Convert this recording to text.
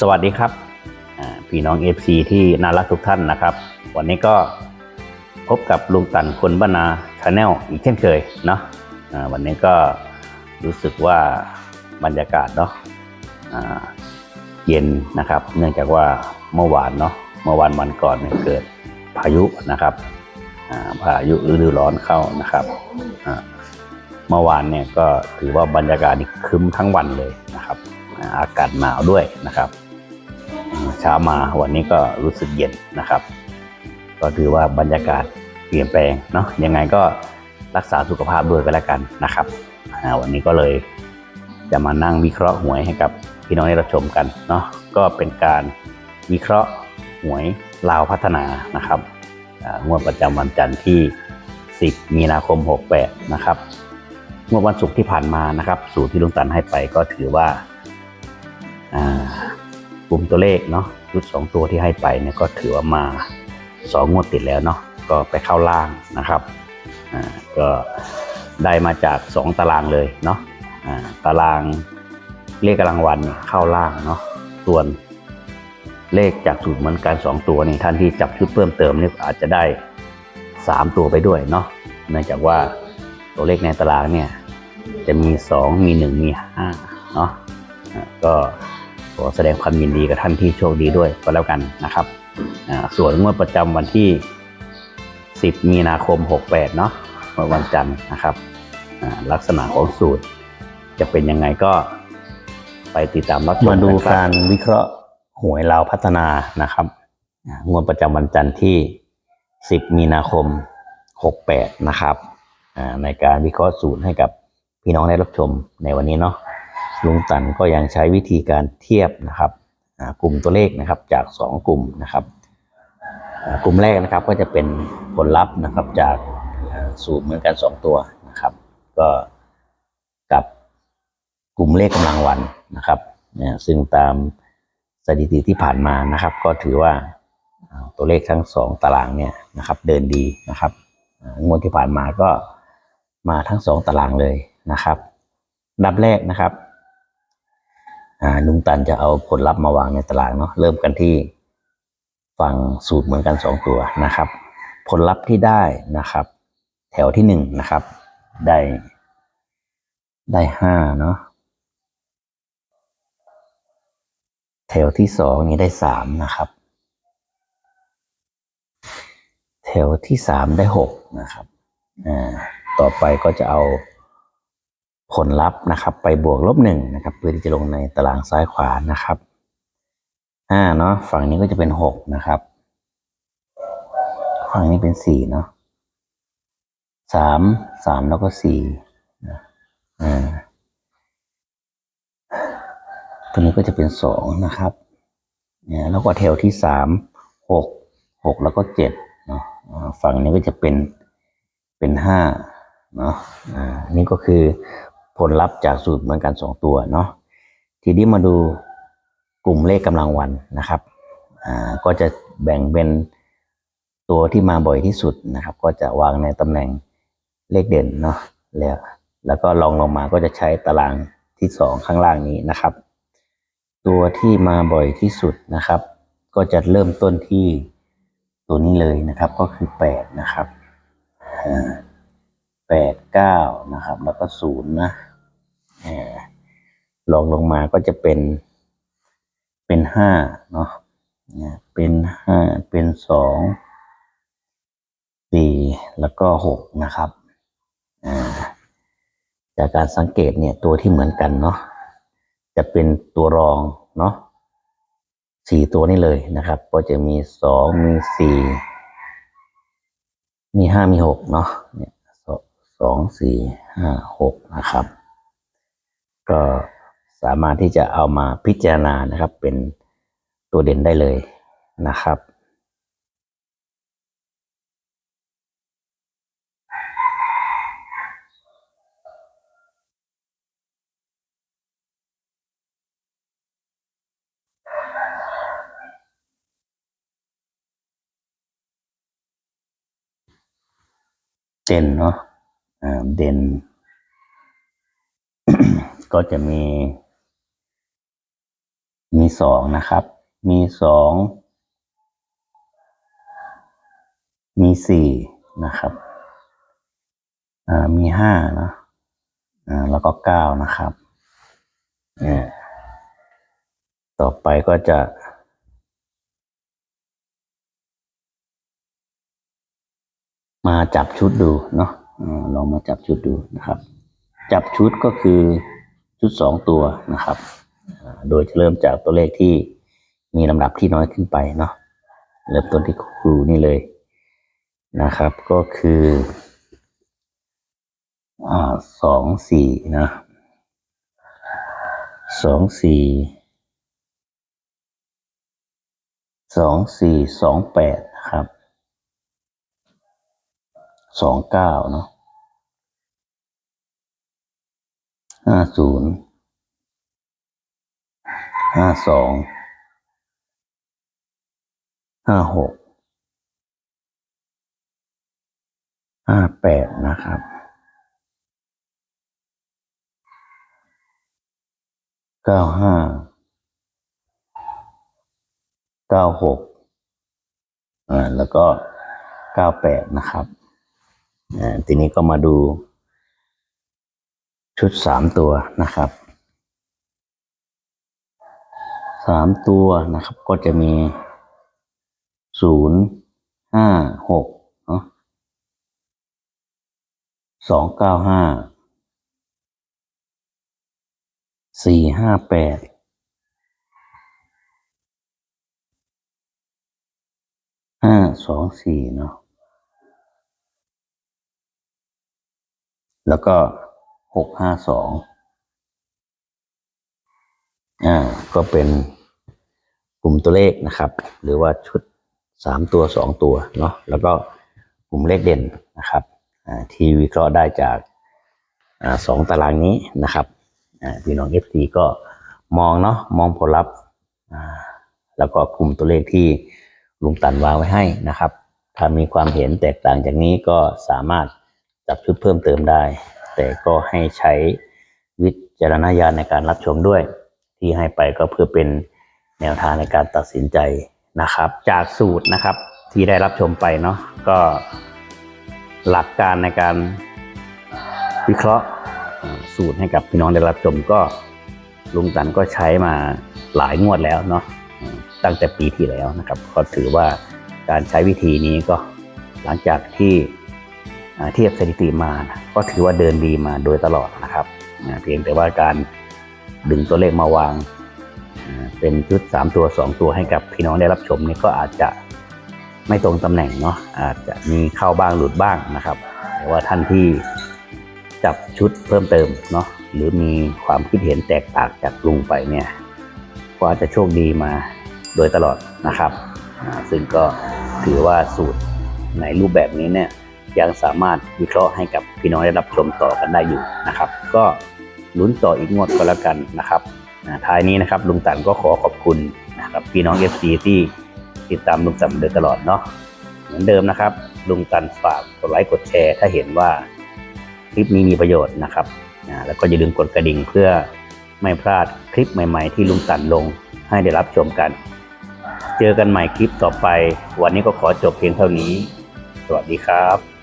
สวัสดีครับพี่น้อง FC ที่น่ารักทุกท่านนะครับ วันนี้ก็พบกับลุงตันคนบ้านาชาแนลอีกเช่นเคยเนาะวันนี้ก็รู้สึกว่าบรรยากาศเนาะเย็นนะครับ เนื่องจากว่าเมื่อวานเนาะเมื่อวานวันก่อนเนี่ยเกิดพายุนะครับพายุฤดูร้อนเข้านะครับเมื่อวานเนี่ยก็ถือว่าบรรยากาศนี่คึ้มทั้งวันเลยนะครับ อากาศหนาวด้วยนะครับ ช้ามาวันนี้ก็รู้สึกเย็นนะครับ ก็ถือว่าบรรยากาศเปลี่ยนแปลงเนาะยังไงก็รักษาสุขภาพด้วยก็แล้วกันนะครับวันนี้ก็เลยจะมานั่งวิเคราะห์หวยให้กับพี่น้องได้รับชมกันเนาะก็เป็นการวิเคราะห์หวยลาวพัฒนานะครับงวดประจำวันจันทร์ที่ 10 มีนาคม 68 นะครับงวดวันศุกร์ที่ผ่านมานะครับ สูตรที่ลุงตันให้ไปก็ถือว่า กลุ่มตัวเลขเนาะชุดสองตัวที่ให้ไปเนี่ยก็ถือว่ามาสองงวดติดแล้วเนาะก็ไปเข้าล่างนะครับอ่าก็ได้มาจากสองตารางเลยเนาะอ่าตารางเลขกำลังวันเข้าล่างเนาะส่วนเลขจากสูตรเหมือนกันสองตัวนี่ท่านที่จับชุดเพิ่มเติมนี่อาจจะได้สามตัวไปด้วยเนาะเนื่องจากว่าตัวเลขในตารางเนี่ยจะมีสองมีหนึ่งมีห้าเนาะอ่าก็ ขอแสดงความยินดีกับท่านที่โชคดีด้วยก็แล้วกันนะครับส่วนงวดประจำวันที่ 10 มีนาคม 68 เนาะวันจันทร์นะครับลักษณะของสูตร จะเป็นยังไงก็ไปติดตามรับชมมาดูการวิเคราะห์หวยลาวพัฒนานะครับงวดประจำวันจันทร์ที่ 10 มีนาคม 68 นะครับในการวิเคราะห์สูตรให้กับพี่น้องได้รับชมในวันนี้เนาะ ลุงตันก็ยังใช้วิธีการเทียบนะครับกลุ่มตัวเลขนะครับจาก 2 กลุ่มนะครับกลุ่มแรกนะครับก็จะเป็นผลลัพธ์นะครับจากสูตรเหมือนกัน 2 ตัวนะครับ ก็กับกลุ่มเลขกำลังวันนะครับเนี่ยซึ่งตามสถิติที่ผ่านมานะครับ ก็ถือว่าตัวเลขทั้งสองตารางเนี่ยนะครับ เดินดีนะครับงวดที่ผ่านมาก็มาทั้งสองตารางเลยนะครับนดับแรกนะครับ ลุงตันจะเอาผลลัพธ์มาวางในตารางเนาะเริ่มกันที่ฝั่งสูตรเหมือนกันสองตัวนะครับ ผลลัพธ์ที่ได้นะครับ แถวที่หนึ่งนะครับ ได้ได้ห้าเนาะแถวที่สองนี่ได้สามนะครับ แถวที่สามได้หกนะครับอ่าต่อไปก็จะเอา ผลลัพธ์นะครับ ไปบวกลบหนึ่งนะครับ เพื่อที่จะลงในตารางซ้ายขวานะครับห้าเนาะฝั่งนี้ก็จะเป็นหกนะครับ ฝั่งนี้เป็นสี่เนาะสามสามแล้วก็สี่อ่าตัวนี้ก็จะเป็นสองนะครับเนี่ยแล้วก็แถวที่สามหกหกแล้วก็เจ็ดเนาะฝั่งนี้ก็จะเป็นเป็นห้าเนาะอ่านี่ก็คือ ผลลัพธ์จากสูตรเหมือนกันสองตัวเนาะทีนี้มาดูกลุ่มเลขกำลังวันนะครับอ่าก็จะแบ่งเป็นตัวที่มาบ่อยที่สุดนะครับ ก็จะวางในตำแหน่งเลขเด่นเนาะแล้วแล้วก็ลองลงมาก็จะใช้ตารางที่สองข้างล่างนี้นะครับ ตัวที่มาบ่อยที่สุดนะครับ ก็จะเริ่มต้นที่ตัวนี้เลยนะครับ ก็คือแปดนะครับ แปดเก้านะครับ แล้วก็ศูนย์นะลองลงมาก็จะเป็น เป็นห้าเนาะเป็นห้าเป็นสองสี่แล้วก็หกนะครับจากการสังเกตเนี่ยตัวที่เหมือนกันเนาะจะเป็นตัวรองเนาะสี่ตัวนี้เลยนะครับ ก็จะมีสองมีสี่มีห้ามีหกเนาะเนี่ย สองสี่ห้าหกนะครับ ก็สามารถที่จะเอามาพิจารณานะครับ เป็นตัวเด่นได้เลยนะครับเด่นเนาะ เด่น ก็จะมี มีสองนะครับ มีสอง มีสี่นะครับมีห้านะแล้วก็เก้านะครับเนี่ยต่อไปก็จะ มาจับชุดดูเนาะ ลองมาจับชุดดูนะครับ จับชุดก็คือชุดสองตัวนะครับ โดยจะเริ่มจากตัวเลขที่มีลำดับที่น้อยขึ้นไปเนาะเริ่มต้นที่ครูนี่เลยนะครับ ก็คืออสองสี่นะสองสี่สองสี่สองแปดครับ สองเก้าเนาะห้าศูนย์ห้าสองห้าหกห้าแปดนะครับ เก้าห้า เก้าหก อ่า แล้วก็เก้าแปดนะครับ ทีนี้ก็มาดูชุดสามตัวนะครับสามตัวนะครับก็จะมีศูนย์ห้าหกเนาะสองเก้าห้าสี่ห้าแปดห้าสองสี่เนาะ แล้วก็หกห้าสองอ่าก็เป็นกลุ่มตัวเลขนะครับ หรือว่าชุดสามตัวสองตัวเนาะแล้วก็กลุ่มเลขเด่นนะครับอ่าที่วิเคราะห์ได้จากอ่าสองตารางนี้นะครับอ่าพี่น้องเอฟซีก็มองเนาะมองผลลัพธ์อ่าแล้วก็กลุ่มตัวเลขที่ลุงตันวางไว้ให้นะครับ ถ้ามีความเห็นแตกต่างจากนี้ก็สามารถ จับชุดเพิ่มเติมได้ แต่ก็ให้ใช้วิจารณญาณในการรับชมด้วย ที่ให้ไปก็เพื่อเป็นแนวทางในการตัดสินใจนะครับ จากสูตรนะครับที่ได้รับชมไปเนาะก็หลักการในการวิเคราะห์สูตรให้กับพี่น้องได้รับชมก็ลุงตันก็ใช้มาหลายงวดแล้วเนาะตั้งแต่ปีที่แล้วนะครับ ก็ถือว่าการใช้วิธีนี้ก็หลังจากที่ เทียบสถิติมานะก็ถือว่าเดินดีมาโดยตลอดนะครับเพียงแต่ว่าการดึงตัวเลขมาวาง เป็นชุด 3 ตัว 2 ตัวให้กับพี่น้องได้รับชมนี่ก็อาจจะไม่ตรงตำแหน่งเนาะอาจจะมีเข้าบ้างหลุดบ้างนะครับ แต่ว่าท่านที่จับชุดเพิ่มเติมเนาะหรือมีความคิดเห็นแตกต่างจากลุงไปเนี่ยก็อาจจะโชคดีมาโดยตลอดนะครับ ซึ่งก็ถือว่าสูตรในรูปแบบนี้เนี่ย ยังสามารถวิเคราะห์ให้กับพี่น้องได้รับชมต่อกันได้อยู่นะครับ ก็ลุ้นต่ออีกงวดก็แล้วกันนะครับท้ายนี้นะครับลุงตันก็ขอขอบคุณนะครับพี่น้อง FC ที่ติดตามลุงตันมาโดยตลอดเนาะเหมือนเดิมนะครับ ลุงตันฝากกดไลค์กดแชร์ ถ้าเห็นว่าคลิปนี้มีประโยชน์นะครับแล้วก็อย่าลืมกดกระดิ่งเพื่อไม่พลาดคลิปใหม่ ๆ ที่ลุงตันลงให้ได้รับชมกัน เจอกันใหม่คลิปต่อไป วันนี้ก็ขอจบเพียงเท่านี้ สวัสดีครับ